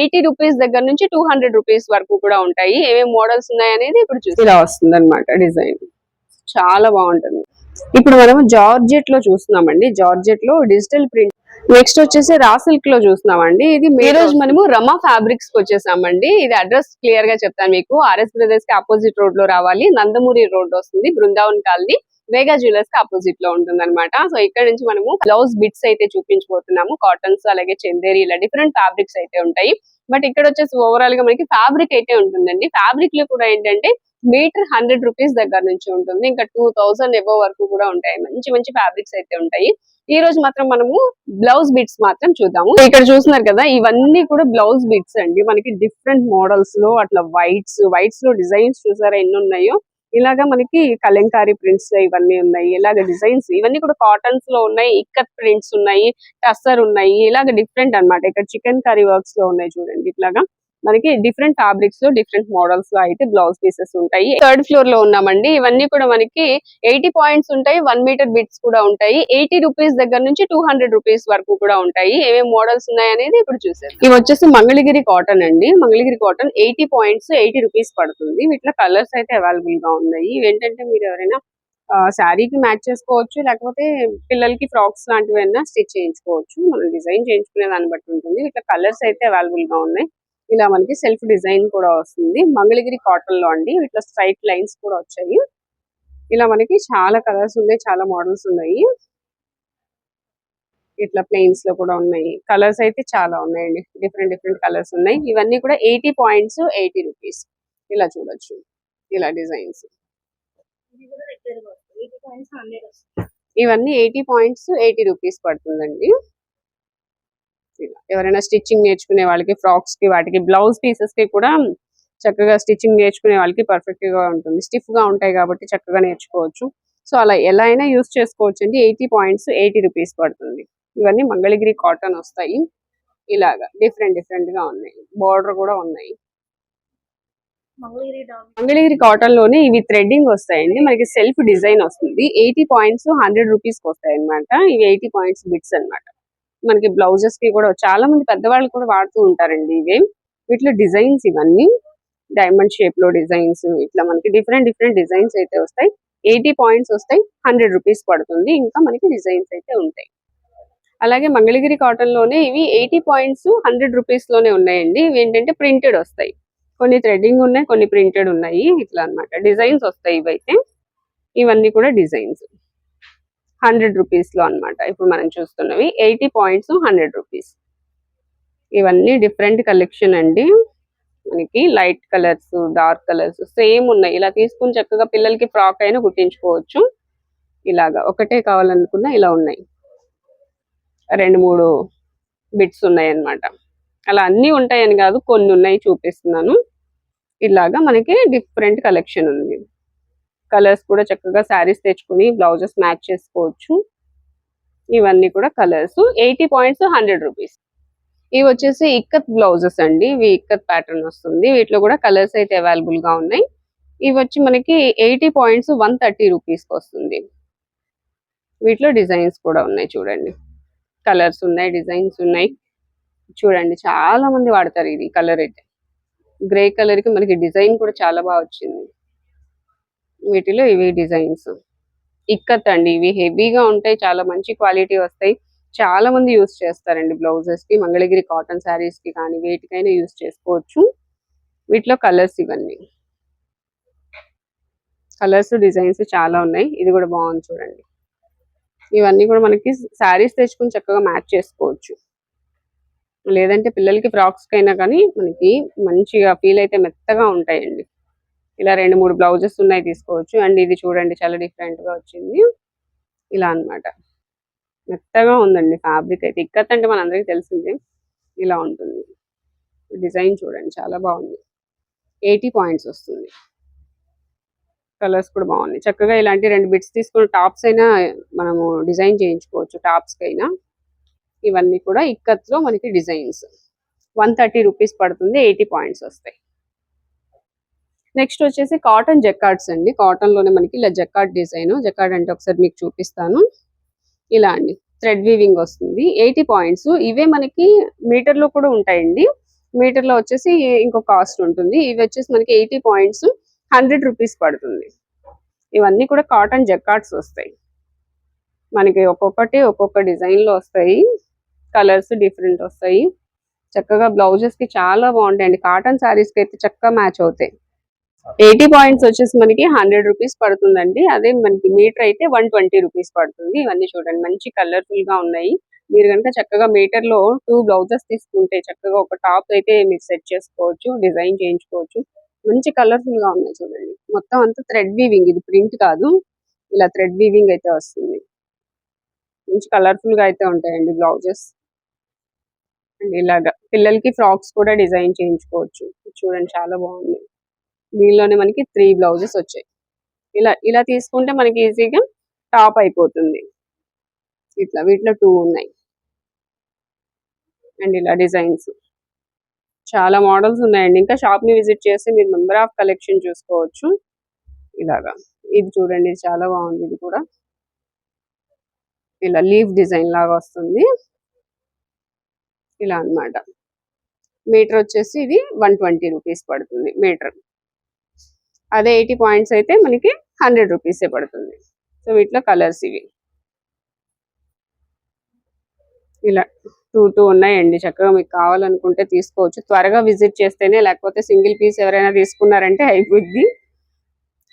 Eighty rupees దగ్గర నుంచి two hundred rupees వరకు కూడా ఉంటాయి. ఏమేమి మోడల్స్ ఉన్నాయి అనేది ఇప్పుడు చూసి ఇలా వస్తుంది అనమాట డిజైన్. చాలా బాగుంటుంది. ఇప్పుడు మనం జార్జెట్లో చూస్తున్నామండి. జార్జెట్లో డిజిటల్ ప్రింట్. నెక్స్ట్ వచ్చేసి రా సిల్క్లో చూస్తున్నామండి. ఇది ఈ రోజు మనము రమా ఫ్యాబ్రిక్స్కి వచ్చేసామండి. ఇది అడ్రస్ క్లియర్గా చెప్తాను మీకు. ఆర్ఎస్ బ్రదర్స్కి ఆపోజిట్ రోడ్లో రావాలి. నందమూరి రోడ్ వస్తుంది. బృందావన్ కాలనీ. వేగా జ్యువెలర్స్కి ఆపోజిట్లో ఉంటుంది అనమాట సో ఇక్కడ నుంచి మనము బ్లౌజ్ బిట్స్ అయితే చూపించబోతున్నాము. కాటన్స్ అలాగే చందేరి ఇలా డిఫరెంట్ ఫ్యాబ్రిక్స్ అయితే ఉంటాయి. బట్ ఇక్కడ వచ్చేసి ఓవరాల్గా మనకి ఫ్యాబ్రిక్ అయితే ఉంటుందండి. ఫ్యాబ్రిక్లో కూడా ఏంటంటే మీటర్ హండ్రెడ్ రూపీస్ దగ్గర నుంచి ఉంటుంది. ఇంకా టూ థౌసండ్ ఎబో వరకు కూడా ఉంటాయి. మంచి మంచి ఫ్యాబ్రిక్స్ అయితే ఉంటాయి. ఈ రోజు మాత్రం మనము బ్లౌజ్ బిట్స్ మాత్రం చూద్దాము. ఇక్కడ చూస్తున్నారు కదా ఇవన్నీ కూడా బ్లౌజ్ బిట్స్ అండి. మనకి డిఫరెంట్ మోడల్స్లో అట్లా వైట్స్ వైట్స్లో డిజైన్స్ చూసారా ఎన్ని ఉన్నాయో ఇలాగా మనకి కలంకారీ ప్రింట్స్ ఇవన్నీ ఉన్నాయి ఇలాగ డిజైన్స్ ఇవన్నీ కూడా కాటన్స్లో ఉన్నాయి ఇక్కత్ ప్రింట్స్ ఉన్నాయి టస్సర్ ఉన్నాయి ఇలాగ డిఫరెంట్ అన్నమాట. ఇక్కడ చికెన్ కర్రీ వర్క్స్లో ఉన్నాయి చూడండి ఇట్లాగా. మనకి డిఫరెంట్ ఫ్యాబ్రిక్స్లో డిఫరెంట్ మోడల్స్లో అయితే బ్లౌజ్ పీసెస్ ఉంటాయి. థర్డ్ ఫ్లోర్లో ఉన్నామండి. ఇవన్నీ కూడా మనకి ఎయిటీ పాయింట్స్ ఉంటాయి. వన్ మీటర్ బిట్స్ కూడా ఉంటాయి. ఎయిటీ రూపీస్ దగ్గర నుంచి టూ హండ్రెడ్ రూపీస్ వరకు కూడా ఉంటాయి. ఏమేమి మోడల్స్ ఉన్నాయి అనేది ఇప్పుడు చూసారు ఇవి వచ్చేసి మంగళగిరి కాటన్ అండి. Mangalagiri cotton eighty points eighty rupees పడుతుంది. వీటిలో కలర్స్ అయితే అవైలబుల్గా ఉన్నాయి. ఇవేంటంటే ఏంటంటే మీరు ఎవరైనా శారీకి మ్యాచ్ చేసుకోవచ్చు. లేకపోతే పిల్లలకి ఫ్రాక్స్ లాంటివి అయినా స్టిచ్ చేయించుకోవచ్చు. మనం డిజైన్ చేయించుకునే దాన్ని బట్టి ఉంటుంది. ఇట్లా కలర్స్ అయితే అవైలబుల్గా ఉన్నాయి. ఇలా మనకి సెల్ఫ్ డిజైన్ కూడా వస్తుంది. మంగళగిరి కాటన్లో అండి. ఇట్లా స్ట్రైట్ లైన్స్ కూడా వచ్చాయి. ఇలా మనకి చాలా కలర్స్ ఉన్నాయి చాలా మోడల్స్ ఉన్నాయి. ఇట్లా ప్లెయిన్స్లో కూడా ఉన్నాయి. కలర్స్ అయితే చాలా ఉన్నాయండి. డిఫరెంట్ డిఫరెంట్ కలర్స్ ఉన్నాయి. ఇవన్నీ కూడా ఎయిటీ పాయింట్స్ ఎయిటీ రూపీస్. ఇలా చూడొచ్చు. ఇలా డిజైన్స్. ఇవన్నీ ఎయిటీ పాయింట్స్ ఎయిటీ రూపీస్ పడుతుందండి. ఎవరైనా స్టిచ్చింగ్ నేర్చుకునే వాళ్ళకి ఫ్రాక్స్కి వాటికి బ్లౌజ్ పీసెస్కి కూడా చక్కగా స్టిచ్చింగ్ నేర్చుకునే వాళ్ళకి పర్ఫెక్ట్గా ఉంటుంది. స్టిఫ్గా ఉంటాయి కాబట్టి చక్కగా నేర్చుకోవచ్చు. సో అలా ఎలా అయినా యూస్ చేసుకోవచ్చు అండి ఎయిటీ పాయింట్స్ ఎయిటీ రూపీస్ పడుతుంది. ఇవన్నీ మంగళగిరి కాటన్ వస్తాయి. ఇలాగా డిఫరెంట్ డిఫరెంట్గా ఉన్నాయి. బార్డర్ కూడా ఉన్నాయి. మంగళగిరి కాటన్లోనే ఇవి థ్రెడ్డింగ్ వస్తాయండి. మనకి సెల్ఫ్ డిజైన్ వస్తుంది. ఎయిటీ పాయింట్స్ హండ్రెడ్ రూపీస్కి వస్తాయి అనమాట ఇవి ఎయిటీ పాయింట్స్ బిట్స్ అన్నమాట. మనకి బ్లౌజెస్కి కూడా చాలా మంది పెద్దవాళ్ళు కూడా వాడుతూ ఉంటారండి ఇవి. వీటిలో డిజైన్స్ ఇవన్నీ. డైమండ్ షేప్లో డిజైన్స్ ఇట్లా మనకి డిఫరెంట్ డిఫరెంట్ డిజైన్స్ అయితే వస్తాయి. ఎయిటీ పాయింట్స్ వస్తాయి. హండ్రెడ్ రూపీస్ పడుతుంది. ఇంకా మనకి డిజైన్స్ అయితే ఉంటాయి. అలాగే మంగళగిరి కాటన్లోనే ఇవి ఎయిటీ పాయింట్స్ హండ్రెడ్ రూపీస్లోనే ఉన్నాయండి. ఇవి ఏంటంటే ప్రింటెడ్ వస్తాయి. కొన్ని థ్రెడ్డింగ్ ఉన్నాయి కొన్ని ప్రింటెడ్ ఉన్నాయి. ఇట్లా అన్నమాట. డిజైన్స్ వస్తాయి ఇవైతే. ఇవన్నీ కూడా డిజైన్స్. హండ్రెడ్ రూపీస్లో అన్నమాట. ఇప్పుడు మనం చూస్తున్నవి ఎయిటీ పాయింట్స్ హండ్రెడ్ రూపీస్. ఇవన్నీ డిఫరెంట్ కలెక్షన్ అండి. మనకి light colours dark colours same ఉన్నాయి. ఇలా తీసుకుని చక్కగా పిల్లలకి ఫ్రాక్ అయినా కుట్టించుకోవచ్చు. ఇలాగా ఒకటే కావాలనుకున్నా ఇలా ఉన్నాయి. రెండు మూడు బిట్స్ ఉన్నాయి అన్నమాట. అలా అన్నీ ఉంటాయని కాదు కొన్ని ఉన్నాయి చూపిస్తున్నాను. ఇలాగా మనకి డిఫరెంట్ కలెక్షన్ ఉంది. కలర్స్ కూడా చక్కగా శారీస్ తెచ్చుకుని బ్లౌజెస్ మ్యాచ్ చేసుకోవచ్చు. ఇవన్నీ కూడా colours. Eighty points hundred rupees. ఇవి వచ్చేసి ఇక్కత్ బ్లౌజెస్ అండి. ఇవి ఇక్కత్ ప్యాటర్న్ వస్తుంది. వీటిలో కూడా కలర్స్ అయితే అవైలబుల్గా ఉన్నాయి. ఇవి వచ్చి మనకి ఎయిటీ పాయింట్స్ వన్ థర్టీ రూపీస్కి వస్తుంది. వీటిలో డిజైన్స్ కూడా ఉన్నాయి చూడండి. కలర్స్ ఉన్నాయి డిజైన్స్ ఉన్నాయి. చూడండి చాలా మంది వాడతారు ఇది కలర్ అయితే. గ్రే కలర్కి మనకి డిజైన్ కూడా చాలా బాగా వచ్చింది. వీటిలో ఇవి డిజైన్స్. ఇక్కత్ అండి ఇవి హెవీగా ఉంటాయి చాలా మంచి క్వాలిటీ వస్తాయి. చాలా మంది యూస్ చేస్తారండి బ్లౌజెస్కి మంగళగిరి కాటన్ శారీస్కి కానీ వేటికైనా యూస్ చేసుకోవచ్చు. వీటిలో కలర్స్ ఇవన్నీ. కలర్స్ డిజైన్స్ చాలా ఉన్నాయి. ఇది కూడా బాగుంది చూడండి. ఇవన్నీ కూడా మనకి శారీస్ తెచ్చుకుని చక్కగా మ్యాచ్ చేసుకోవచ్చు. లేదంటే పిల్లలకి ఫ్రాక్స్ అయినా కానీ మనకి మంచిగా ఫీల్ అయితే మెత్తగా ఉంటాయండి. ఇలా రెండు మూడు బ్లౌజెస్ ఉన్నాయి తీసుకోవచ్చు. అండ్ ఇది చూడండి చాలా డిఫరెంట్గా వచ్చింది. ఇలా అన్నమాట. మెత్తగా ఉందండి ఫ్యాబ్రిక్ అయితే. ఇక్కత్ అంటే మనందరికీ తెలిసిందే. ఇలా ఉంటుంది. డిజైన్ చూడండి చాలా బాగుంది. ఎయిటీ పాయింట్స్ వస్తుంది. కలర్స్ కూడా బాగున్నాయి. చక్కగా ఇలాంటి రెండు బిట్స్ తీసుకుని టాప్స్ అయినా మనము డిజైన్ చేయించుకోవచ్చు టాప్స్ అయినా ఇవన్నీ కూడా ఇక్కత్లో మనకి డిజైన్స్. వన్ థర్టీ రూపీస్ పడుతుంది ఎయిటీ పాయింట్స్ వస్తాయి. నెక్స్ట్ వచ్చేసి కాటన్ జెక్కార్డ్స్ అండి. కాటన్లోనే మనకి ఇలా జెక్కార్డ్ డిజైన్ జెక్కార్డ్ అంటే ఒకసారి మీకు చూపిస్తాను. ఇలా అండి. థ్రెడ్ వీవింగ్ వస్తుంది. Eighty points. ఇవే మనకి మీటర్లో కూడా ఉంటాయండి. మీటర్లో వచ్చేసి ఇంకో కాస్ట్ ఉంటుంది. ఇవి వచ్చేసి మనకి ఎయిటీ పాయింట్స్ హండ్రెడ్ రూపీస్ పడుతుంది. ఇవన్నీ కూడా కాటన్ జెక్కార్డ్స్ వస్తాయి. మనకి ఒక్కొక్కటి ఒక్కొక్క డిజైన్లో వస్తాయి. కలర్స్ డిఫరెంట్ వస్తాయి. చక్కగా బ్లౌజెస్కి చాలా బాగుంటాయండి. కాటన్ శారీస్కి అయితే చక్కగా మ్యాచ్ అవుతాయి. ఎయిటీ పాయింట్స్ వచ్చేసి మనకి హండ్రెడ్ రూపీస్ పడుతుందండి. అదే మనకి మీటర్ అయితే వన్ ట్వంటీ రూపీస్ పడుతుంది. ఇవన్నీ చూడండి మంచి కలర్ఫుల్గా ఉన్నాయి. మీరు కనుక చక్కగా మీటర్లో టూ బ్లౌజెస్ తీసుకుంటే చక్కగా ఒక టాప్ అయితే మీరు సెట్ చేసుకోవచ్చు డిజైన్ చేయించుకోవచ్చు. మంచి కలర్ఫుల్గా ఉన్నాయి చూడండి. మొత్తం అంతా థ్రెడ్ వీవింగ్ ఇది ప్రింట్ కాదు. ఇలా థ్రెడ్ వీవింగ్ అయితే వస్తుంది. మంచి కలర్ఫుల్గా అయితే ఉంటాయండి బ్లౌజెస్. అండ్ ఇలాగా పిల్లలకి ఫ్రాక్స్ కూడా డిజైన్ చేయించుకోవచ్చు. చూడండి చాలా బాగుంది దీనిలోనే మనకి త్రీ బ్లౌజెస్ వచ్చాయి. ఇలా ఇలా తీసుకుంటే మనకి ఈజీగా టాప్ అయిపోతుంది. ఇట్లా వీటిలో టూ ఉన్నాయి. అండ్ ఇలా డిజైన్స్ చాలా మోడల్స్ ఉన్నాయండి. ఇంకా షాప్ని విజిట్ చేస్తే మీరు మెంబర్ ఆఫ్ కలెక్షన్ చూసుకోవచ్చు. ఇలాగా. ఇది చూడండి చాలా బాగుంది. ఇది కూడా. ఇలా లీఫ్ డిజైన్ లాగా వస్తుంది. ఇలా అన్నమాట. మీటర్ వచ్చేసి ఇది వన్ ట్వంటీ రూపీస్ పడుతుంది. మీటర్. అదే ఎయిటీ పాయింట్స్ అయితే మనకి హండ్రెడ్ రూపీసే పడుతుంది. సో వీటిలో కలర్స్ ఇవి. ఇలా టూ టూ ఉన్నాయండి. చక్కగా మీకు కావాలనుకుంటే తీసుకోవచ్చు. త్వరగా విజిట్ చేస్తేనే లేకపోతే సింగిల్ పీస్ ఎవరైనా తీసుకున్నారంటే అయిపోద్ది.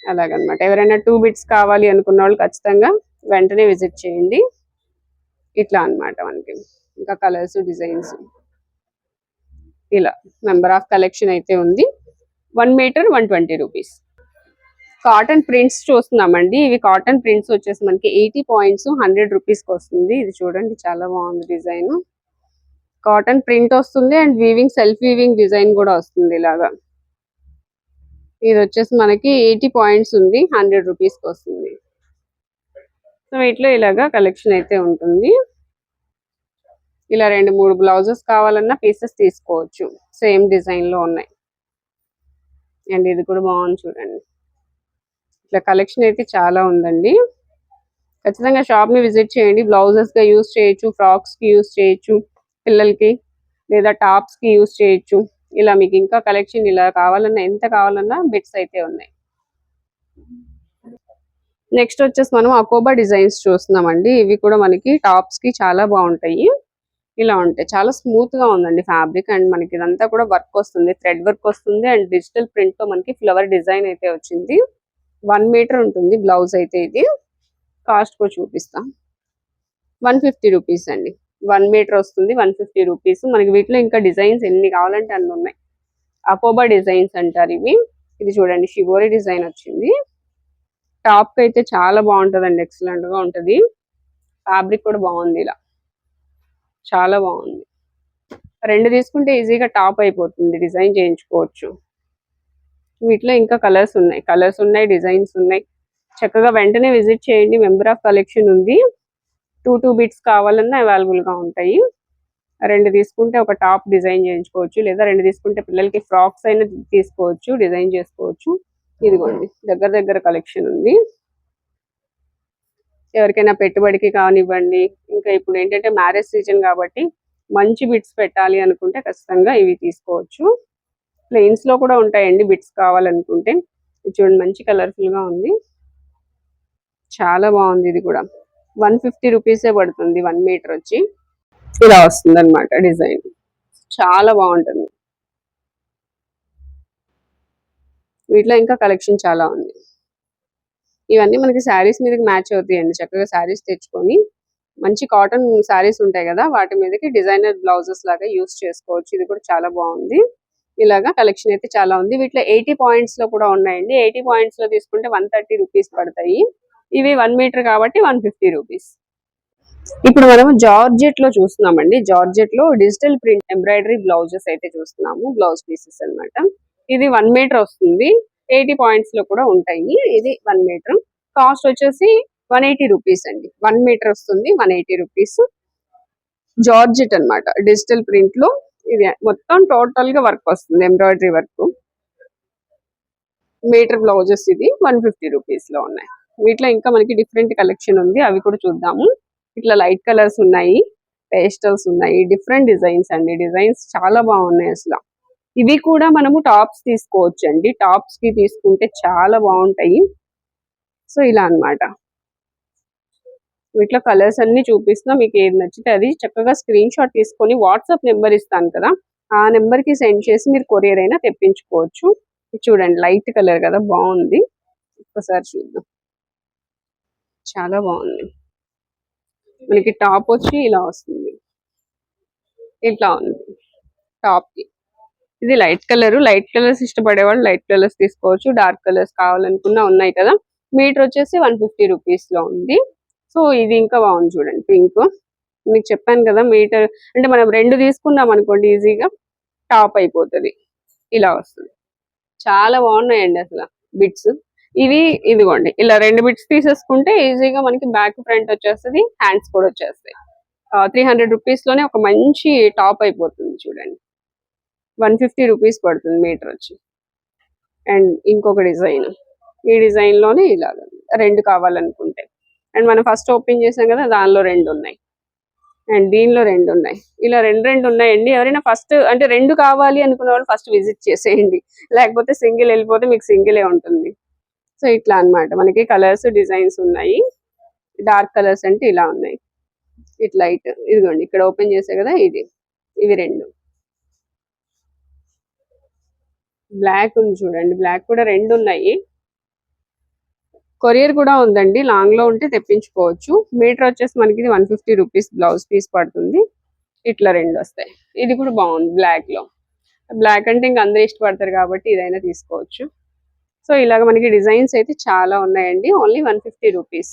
అలాగనమాట. ఎవరైనా టూ బిట్స్ కావాలి అనుకున్న వాళ్ళు ఖచ్చితంగా వెంటనే విజిట్ చేయండి. ఇట్లా అన్నమాట మనకి. ఇంకా కలర్స్ డిజైన్స్. ఇలా నెంబర్ ఆఫ్ కలెక్షన్ అయితే ఉంది. One metre one twenty rupees. Cotton prints చూస్తున్నామండి. ఇవి కాటన్ ప్రింట్స్ వచ్చేసి మనకి ఎయిటీ పాయింట్స్ హండ్రెడ్ రూపీస్కి వస్తుంది. ఇది చూడండి చాలా బాగుంది డిజైన్. కాటన్ ప్రింట్ వస్తుంది and weaving self weaving design కూడా వస్తుంది ఇలాగా. ఇది వచ్చేసి మనకి ఎయిటీ పాయింట్స్ ఉంది హండ్రెడ్ రూపీస్కి వస్తుంది. సో వీటిలో ఇలాగా కలెక్షన్ అయితే ఉంటుంది. ఇలా రెండు మూడు బ్లౌజెస్ కావాలన్నా పీసెస్ తీసుకోవచ్చు. సేమ్ డిజైన్లో ఉన్నాయి. అండ్ ఇది కూడా బాగుంది చూడండి. ఇట్లా కలెక్షన్ అయితే చాలా ఉందండి. ఖచ్చితంగా షాప్ని విజిట్ చేయండి. బ్లౌజెస్గా యూస్ చేయొచ్చు ఫ్రాక్స్కి యూస్ చేయొచ్చు పిల్లలకి లేదా టాప్స్కి యూస్ చేయొచ్చు. ఇలా మీకు ఇంకా కలెక్షన్ ఇలా కావాలన్నా ఎంత కావాలన్నా బిట్స్ అయితే ఉన్నాయి. నెక్స్ట్ వచ్చేసి మనం అకోబా డిజైన్స్ చూస్తున్నామండి. ఇవి కూడా మనకి టాప్స్కి చాలా బాగుంటాయి. ఇలా ఉంటాయి. చాలా స్మూత్గా ఉందండి ఫ్యాబ్రిక్ అండ్ మనకి ఇదంతా కూడా వర్క్ వస్తుంది. థ్రెడ్ వర్క్ వస్తుంది అండ్ డిజిటల్ ప్రింట్తో మనకి ఫ్లవర్ డిజైన్ అయితే వచ్చింది. వన్ మీటర్ ఉంటుంది బ్లౌజ్ అయితే ఇది. కాస్ట్ కూడా చూపిస్తాం. వన్ ఫిఫ్టీ రూపీస్ అండి. వన్ మీటర్ వస్తుంది వన్ ఫిఫ్టీ రూపీస్. మనకి వీటిలో ఇంకా డిజైన్స్ ఎన్ని కావాలంటే అన్ని ఉన్నాయి. అపోబా డిజైన్స్ అంటారు ఇవి. ఇది చూడండి షిబోరి డిజైన్ వచ్చింది. టాప్కి అయితే చాలా బాగుంటదండి ఎక్సలెంట్ ఉంటుంది. ఫ్యాబ్రిక్ కూడా బాగుంది ఇలా. చాలా బాగుంది. రెండు తీసుకుంటే ఈజీగా టాప్ అయిపోతుంది డిజైన్ చేయించుకోవచ్చు. వీటిలో ఇంకా కలర్స్ ఉన్నాయి. కలర్స్ ఉన్నాయి డిజైన్స్ ఉన్నాయి. చక్కగా వెంటనే విజిట్ చేయండి. మెంబర్ ఆఫ్ కలెక్షన్ ఉంది. టూ టూ బిట్స్ కావాలన్నా అవైలబుల్గా ఉంటాయి. రెండు తీసుకుంటే ఒక టాప్ డిజైన్ చేయించుకోవచ్చు. లేదా రెండు తీసుకుంటే పిల్లలకి ఫ్రాక్స్ అయినా తీసుకోవచ్చు డిజైన్ చేసుకోవచ్చు. ఇదిగోండి. దగ్గర దగ్గర కలెక్షన్ ఉంది. ఎవరికైనా పెట్టుబడికి కానివ్వండి ఇంకా ఇప్పుడు ఏంటంటే మ్యారేజ్ సీజన్ కాబట్టి మంచి బిట్స్ పెట్టాలి అనుకుంటే ఖచ్చితంగా ఇవి తీసుకోవచ్చు. ప్లెయిన్స్లో కూడా ఉంటాయండి బిట్స్ కావాలనుకుంటే. ఇది చూడండి మంచి కలర్ఫుల్గా ఉంది. చాలా బాగుంది ఇది కూడా. వన్ ఫిఫ్టీ రూపీసే పడుతుంది వన్ మీటర్ వచ్చి. ఇలా వస్తుంది అనమాట డిజైన్. చాలా బాగుంటుంది. వీటిలో ఇంకా కలెక్షన్ చాలా ఉంది. ఇవన్నీ మనకి శారీస్ మీదకి మ్యాచ్ అవుతాయండి. చక్కగా శారీస్ తెచ్చుకొని మంచి కాటన్ శారీస్ ఉంటాయి కదా వాటి మీదకి డిజైనర్ బ్లౌజెస్ లాగా యూస్ చేసుకోవచ్చు. ఇది కూడా చాలా బాగుంది. ఇలాగా కలెక్షన్ అయితే చాలా ఉంది. వీటిలో ఎయిటీ పాయింట్స్లో కూడా ఉన్నాయండి. ఎయిటీ పాయింట్స్లో తీసుకుంటే వన్ థర్టీ రూపీస్ పడతాయి. ఇవి వన్ మీటర్ కాబట్టి వన్ ఫిఫ్టీ రూపీస్. ఇప్పుడు మనం జార్జెట్లో చూస్తున్నామండి. జార్జెట్లో డిజిటల్ ప్రింట్ ఎంబ్రాయిడరీ బ్లౌజెస్ అయితే చూస్తున్నాము. బ్లౌజ్ పీసెస్ అన్నమాట. ఇది వన్ మీటర్ వస్తుంది. ఎయిటీ పాయింట్స్లో కూడా ఉంటాయి. ఇది వన్ మీటర్. కాస్ట్ వచ్చేసి వన్ ఎయిటీ రూపీస్ అండి. వన్ మీటర్ వస్తుంది. One eighty rupees. జార్జెట్ అన్నమాట. డిజిటల్ ప్రింట్లో ఇది. మొత్తం టోటల్గా వర్క్ వస్తుంది ఎంబ్రాయిడరీ వర్క్ మీటర్ బ్లౌజెస్ ఇది వన్ ఫిఫ్టీ రూపీస్లో ఉన్నాయి. వీటిలో ఇంకా మనకి డిఫరెంట్ కలెక్షన్ ఉంది అవి కూడా చూద్దాము. ఇట్లా లైట్ కలర్స్ ఉన్నాయి పేస్టల్స్ ఉన్నాయి డిఫరెంట్ డిజైన్స్ అండి. డిజైన్స్ చాలా బాగున్నాయి అసలు. ఇవి కూడా మనము టాప్స్ తీసుకోవచ్చు అండి టాప్స్కి తీసుకుంటే చాలా బాగుంటాయి. సో ఇలా అన్నమాట. వీటిలో కలర్స్ అన్ని చూపిస్తున్నా మీకు ఏది నచ్చితే అది. చక్కగా స్క్రీన్ షాట్ తీసుకొని వాట్సాప్ నెంబర్ ఇస్తాను కదా ఆ నెంబర్కి సెండ్ చేసి మీరు కొరియర్ అయినా తెప్పించుకోవచ్చు. చూడండి లైట్ కలర్ కదా బాగుంది. ఒక్కసారి చూద్దాం. చాలా బాగుంది. మనకి టాప్ వచ్చి ఇలా వస్తుంది. ఇట్లా ఉంది. టాప్కి ఇది లైట్ కలర్. లైట్ కలర్స్ ఇష్టపడే వాళ్ళు లైట్ కలర్స్ తీసుకోవచ్చు. డార్క్ కలర్స్ కావాలనుకున్నా ఉన్నాయి కదా. మీటర్ వచ్చేసి వన్ ఫిఫ్టీ రూపీస్లో ఉంది. సో ఇది ఇంకా బాగుంది చూడండి పింక్. మీకు చెప్పాను కదా మీటర్ అంటే మనం రెండు తీసుకున్నాం అనుకోండి ఈజీగా టాప్ అయిపోతుంది. ఇలా వస్తుంది. చాలా బాగున్నాయండి అసలు బిట్స్. ఇవి ఇదిగోండి ఇలా రెండు బిట్స్ తీసేసుకుంటే ఈజీగా మనకి బ్యాక్ ఫ్రంట్ వచ్చేస్తుంది హ్యాండ్స్ కూడా వచ్చేస్తాయి. త్రీ హండ్రెడ్ రూపీస్లోనే ఒక మంచి టాప్ అయిపోతుంది చూడండి. వన్ ఫిఫ్టీ రూపీస్ పడుతుంది మీటర్ వచ్చి. అండ్ ఇంకొక డిజైన్. ఈ డిజైన్లోనే ఇలాగ. రెండు కావాలనుకుంటే. అండ్ మనం ఫస్ట్ ఓపెన్ చేసాం కదా దానిలో రెండు ఉన్నాయి. అండ్ దీనిలో రెండు ఉన్నాయి. ఇలా రెండు రెండు ఉన్నాయండి. ఎవరైనా ఫస్ట్ అంటే రెండు కావాలి అనుకున్న వాళ్ళు ఫస్ట్ విజిట్ చేసేయండి. లేకపోతే సింగిల్ వెళ్ళిపోతే మీకు సింగిలే ఉంటుంది. సో ఇట్లా అన్నమాట. మనకి కలర్స్ డిజైన్స్ ఉన్నాయి. డార్క్ కలర్స్ అంటే ఇలా ఉన్నాయి. ఇట్లా లైట్ ఇదిగోండి ఇక్కడ ఓపెన్ చేసే కదా ఇది. ఇవి రెండు. బ్లాక్ ఉంది చూడండి. బ్లాక్ కూడా రెండు ఉన్నాయి. కొరియర్ కూడా ఉందండి. లాంగ్లో ఉంటే తెప్పించుకోవచ్చు. మీటర్ వచ్చేసి మనకి ఇది one fifty rupees blouse piece పడుతుంది. ఇట్లా రెండు వస్తాయి. ఇది కూడా బాగుంది బ్లాక్లో బ్లాక్ అంటే ఇంకా అందరూ ఇష్టపడతారు కాబట్టి ఇదైనా తీసుకోవచ్చు. సో ఇలాగ మనకి డిజైన్స్ అయితే చాలా ఉన్నాయండి. Only one fifty rupees.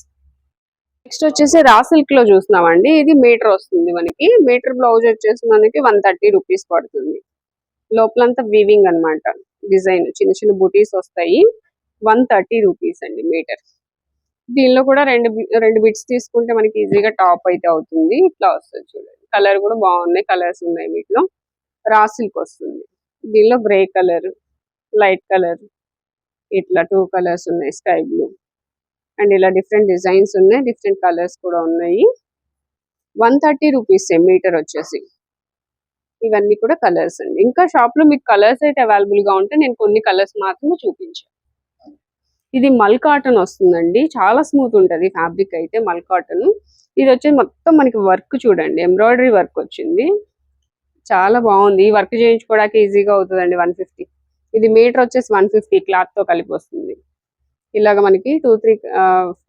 Next వచ్చేసి రా సిల్క్లో చూస్తున్నామండి. ఇది మీటర్ వస్తుంది మనకి. మీటర్ బ్లౌజ్ వచ్చేసి మనకి వన్ థర్టీ రూపీస్ పడుతుంది. లోపలంతా వీవింగ్ అన్నమాట. డిజైన్ చిన్న చిన్న బుటీస్ వస్తాయి. వన్ థర్టీ రూపీస్ అండి మీటర్. దీనిలో కూడా రెండు రెండు బిట్స్ తీసుకుంటే మనకి ఈజీగా టాప్ అయితే అవుతుంది. ఇట్లా వస్తుంది చూడండి. కలర్ కూడా బాగున్నాయి. కలర్స్ ఉన్నాయి వీటిలో. రాసిల్క్ వస్తుంది. దీనిలో గ్రే కలర్ లైట్ కలర్ ఇట్లా టూ కలర్స్ ఉన్నాయి స్కై బ్లూ. అండ్ ఇలా డిఫరెంట్ డిజైన్స్ ఉన్నాయి. డిఫరెంట్ కలర్స్ కూడా ఉన్నాయి. వన్ థర్టీ రూపీస్ మీటర్ వచ్చేసి. ఇవన్నీ కూడా కలర్స్ అండి. ఇంకా షాప్లో మీకు కలర్స్ అయితే అవైలబుల్గా ఉంటే నేను కొన్ని కలర్స్ మాత్రమే చూపించాను ఇది మల్ కాటన్ వస్తుందండి. చాలా స్మూత్ ఉంటది ఫ్యాబ్రిక్ అయితే మల్ కాటన్. ఇది వచ్చేసి మొత్తం మనకి వర్క్ చూడండి ఎంబ్రాయిడరీ వర్క్ వచ్చింది. చాలా బాగుంది. ఈ వర్క్ చేయించుకోవడానికి ఈజీగా అవుతుందండి వన్ ఫిఫ్టీ. ఇది మీటర్ వచ్చేసి వన్ ఫిఫ్టీ క్లాత్తో కలిపి వస్తుంది. ఇలాగ మనకి టూ త్రీ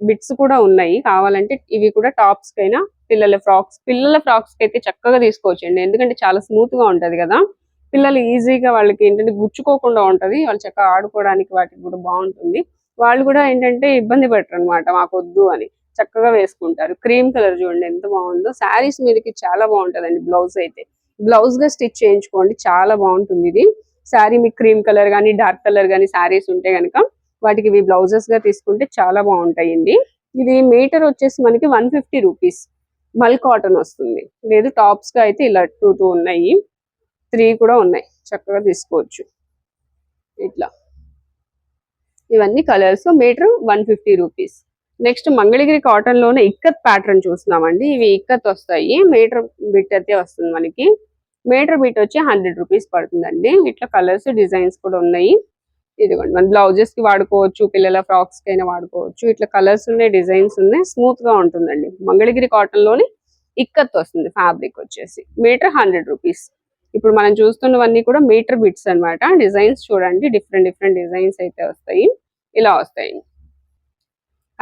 బిట్స్ కూడా ఉన్నాయి. కావాలంటే ఇవి కూడా టాప్స్ కైనా పిల్లల ఫ్రాక్స్ పిల్లల ఫ్రాక్స్కి అయితే చక్కగా తీసుకోవచ్చండి. ఎందుకంటే చాలా స్మూత్గా ఉంటది కదా. పిల్లలు ఈజీగా వాళ్ళకి ఏంటంటే గుచ్చుకోకుండా ఉంటది. వాళ్ళు చక్కగా ఆడుకోవడానికి వాటికి కూడా బాగుంటుంది. వాళ్ళు కూడా ఏంటంటే ఇబ్బంది పెట్టరు అనమాట మాకు వద్దు అని. చక్కగా వేసుకుంటారు. క్రీమ్ కలర్ చూడండి ఎంత బాగుందో. శారీస్ మీదకి చాలా బాగుంటదండి బ్లౌజ్ అయితే. బ్లౌజ్గా స్టిచ్ చేయించుకోండి చాలా బాగుంటుంది ఇది. శారీ మీకు క్రీమ్ కలర్ కానీ డార్క్ కలర్ కానీ శారీస్ ఉంటే గనక వాటికి ఇవి బ్లౌజెస్గా తీసుకుంటే చాలా బాగుంటాయండి. ఇది మీటర్ వచ్చేసి మనకి వన్ ఫిఫ్టీ రూపీస్. మల్ కాటన్ వస్తుంది. లేదు టాప్స్గా అయితే ఇలా టూ టూ ఉన్నాయి. త్రీ కూడా ఉన్నాయి. చక్కగా తీసుకోవచ్చు. ఇట్లా. ఇవన్నీ colours metre one fifty rupees. Next Mangalagiri కాటన్లోనే ikat pattern చూస్తున్నామండి. ఇవి ఇక్కత్ వస్తాయి. మీటర్ బిట్ అయితే వస్తుంది మనకి. మీటర్ బిట్ వచ్చి హండ్రెడ్ రూపీస్ పడుతుందండి. ఇట్లా కలర్స్ డిజైన్స్ కూడా ఉన్నాయి. ఇదిగోండి మన బ్లౌజెస్కి వాడుకోవచ్చు పిల్లల ఫ్రాక్స్కి అయినా వాడుకోవచ్చు. ఇట్లా కలర్స్ ఉన్నాయి డిజైన్స్ ఉన్నాయి. స్మూత్గా ఉంటుందండి. మంగళగిరి కాటన్లోని ఇక్కత్ వస్తుంది ఫ్యాబ్రిక్ వచ్చేసి. Metre hundred rupees. ఇప్పుడు మనం చూస్తున్నవన్నీ కూడా మీటర్ బిట్స్ అన్నమాట. డిజైన్స్ చూడండి డిఫరెంట్ డిఫరెంట్ డిజైన్స్ అయితే వస్తాయి. ఇలా వస్తాయి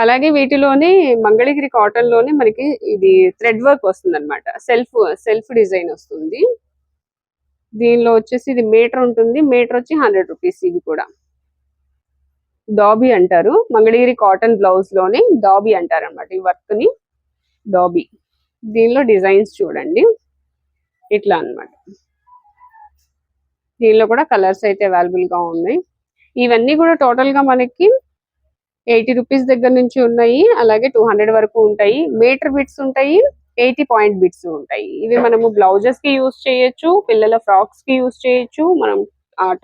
అలాగే వీటిలోనే మంగళగిరి కాటన్లోనే మనకి ఇది థ్రెడ్ వర్క్ వస్తుంది అనమాట సెల్ఫ్ సెల్ఫ్ డిజైన్ వస్తుంది. దీనిలో వచ్చేసి ఇది మీటర్ ఉంటుంది. మీటర్ వచ్చి హండ్రెడ్ రూపీస్ ఇది కూడా. డాబీ అంటారు. మంగళగిరి కాటన్ బ్లౌజ్లోనే డాబీ అంటారు అనమాట ఈ వర్క్ని డాబీ దీనిలో డిజైన్స్ చూడండి. ఇట్లా అన్నమాట. దీనిలో కూడా కలర్స్ అయితే అవైలబుల్గా ఉన్నాయి. ఇవన్నీ కూడా టోటల్గా మనకి ఎయిటీ రూపీస్ దగ్గర నుంచి ఉన్నాయి. అలాగే టూ హండ్రెడ్ వరకు ఉంటాయి. మీటర్ బిట్స్ ఉంటాయి. ఎయిటీ పాయింట్ బిట్స్ ఉంటాయి. ఇవి మనము బ్లౌజెస్కి యూస్ చేయొచ్చు పిల్లల ఫ్రాక్స్కి యూస్ చేయొచ్చు మనం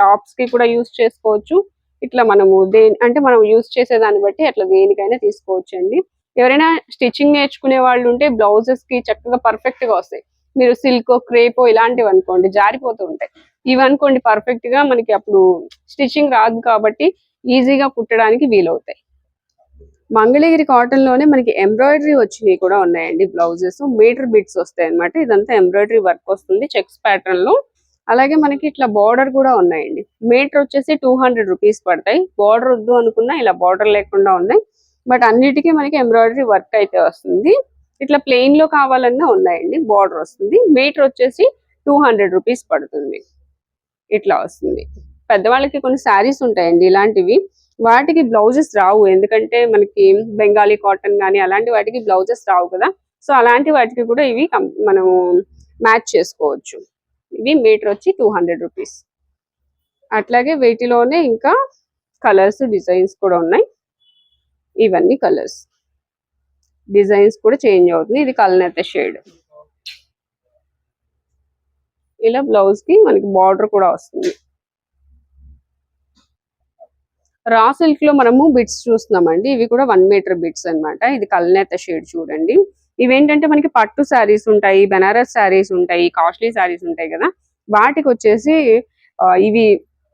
టాప్స్కి కూడా యూస్ చేసుకోవచ్చు. ఇట్లా మనము దేని అంటే మనం యూస్ చేసే దాన్ని బట్టి అట్లా దేనికైనా తీసుకోవచ్చు అండి ఎవరైనా స్టిచ్చింగ్ నేర్చుకునే వాళ్ళు ఉంటే బ్లౌజెస్కి చక్కగా పర్ఫెక్ట్గా వస్తాయి. మీరు సిల్క్ క్రేపో ఇలాంటివి అనుకోండి జారిపోతూ ఉంటాయి. ఇవనుకోండి పర్ఫెక్ట్గా మనకి అప్పుడు స్టిచ్చింగ్ రాదు కాబట్టి ఈజీగా కుట్టడానికి వీలవుతాయి. మంగళగిరి కాటన్లోనే మనకి ఎంబ్రాయిడరీ వచ్చినవి కూడా ఉన్నాయండి బ్లౌజెస్. మీటర్ బిట్స్ వస్తాయి అనమాట ఇదంతా ఎంబ్రాయిడరీ వర్క్ వస్తుంది చెక్స్ ప్యాటర్న్లో. అలాగే మనకి ఇట్లా బార్డర్ కూడా ఉన్నాయండి. మీటర్ వచ్చేసి టూ హండ్రెడ్ రూపీస్ పడతాయి. బార్డర్ వద్దు అనుకున్నా ఇలా బార్డర్ లేకుండా ఉన్నాయి. బట్ అన్నిటికీ మనకి ఎంబ్రాయిడరీ వర్క్ అయితే వస్తుంది. ఇట్లా ప్లెయిన్లో కావాలన్నా ఉన్నాయండి బార్డర్ వస్తుంది. మీటర్ వచ్చేసి టూ హండ్రెడ్ రూపీస్ పడుతుంది. ఇట్లా వస్తుంది. పెద్దవాళ్ళకి కొన్ని శారీస్ ఉంటాయండి ఇలాంటివి. వాటికి బ్లౌజెస్ రావు. ఎందుకంటే మనకి బెంగాలీ కాటన్ కానీ అలాంటి వాటికి బ్లౌజెస్ రావు కదా. సో అలాంటి వాటికి కూడా ఇవి మనము మ్యాచ్ చేసుకోవచ్చు. ఇవి మీటర్ వచ్చి టూ హండ్రెడ్ రూపీస్. అట్లాగే వీటిలోనే ఇంకా కలర్స్ డిజైన్స్ కూడా ఉన్నాయి. ఇవన్నీ కలర్స్. డిజైన్స్ కూడా చేంజ్ అవుతుంది. ఇది కలనెత్త షేడ్. ఇలా బ్లౌజ్కి మనకి బార్డర్ కూడా వస్తుంది. రా సిల్క్లో మనము బిట్స్ చూస్తున్నామండి. ఇవి కూడా వన్ మీటర్ బిట్స్ అన్నమాట. ఇది కల్నేత షేడ్ చూడండి. ఇవేంటంటే మనకి పట్టు శారీస్ ఉంటాయి బెనారస్ శారీస్ ఉంటాయి కాస్ట్లీ శారీస్ ఉంటాయి కదా. వాటికి వచ్చేసి ఇవి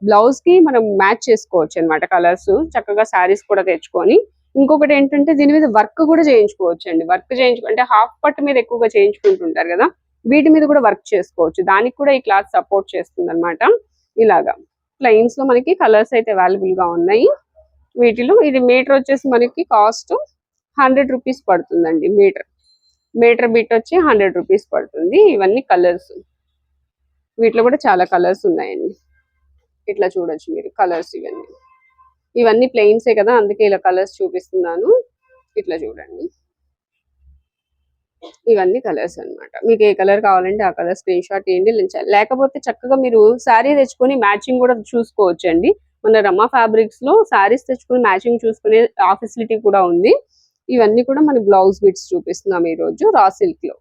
బ్లౌజ్కి మనం మ్యాచ్ చేసుకోవచ్చు అన్నమాట కలర్స్ చక్కగా శారీస్ కూడా తెచ్చుకొని. ఇంకొకటి ఏంటంటే దీని మీద వర్క్ కూడా చేయించుకోవచ్చు అండి వర్క్ చేయించుకుంటే హాఫ్ పట్టు మీద ఎక్కువగా చేయించుకుంటుంటారు కదా. వీటి మీద కూడా వర్క్ చేసుకోవచ్చు. దానికి కూడా ఈ క్లాత్ సపోర్ట్ చేస్తుంది అనమాట ఇలాగా. ప్లెయిన్స్లో మనకి కలర్స్ అయితే అవైలబుల్గా ఉన్నాయి. వీటిలో ఇది మీటర్ వచ్చేసి మనకి కాస్ట్ హండ్రెడ్ రూపీస్ పడుతుందండి మీటర్. మీటర్ బిట్ వచ్చి హండ్రెడ్ రూపీస్ పడుతుంది. ఇవన్నీ కలర్స్. వీటిలో కూడా చాలా కలర్స్ ఉన్నాయండి. ఇట్లా చూడొచ్చు మీరు కలర్స్ ఇవన్నీ. ఇవన్నీ ప్లెయిన్సే కదా అందుకే ఇలా కలర్స్ చూపిస్తున్నాను. ఇట్లా చూడండి. ఇవన్నీ కలర్స్ అన్నమాట. మీకు ఏ కలర్ కావాలంటే ఆ కలర్ స్క్రీన్ షాట్ ఏంటి లేచ- లేకపోతే చక్కగా మీరు శారీ తెచ్చుకొని మ్యాచింగ్ కూడా చూసుకోవచ్చు అండి మన రమ్మ ఫ్యాబ్రిక్స్లో శారీస్ తెచ్చుకుని మ్యాచింగ్ చూసుకునే ఆ ఫెసిలిటీ కూడా ఉంది. ఇవన్నీ కూడా మన బ్లౌజ్ బిట్స్ చూపిస్తున్నాం ఈ రోజు రా సిల్క్లో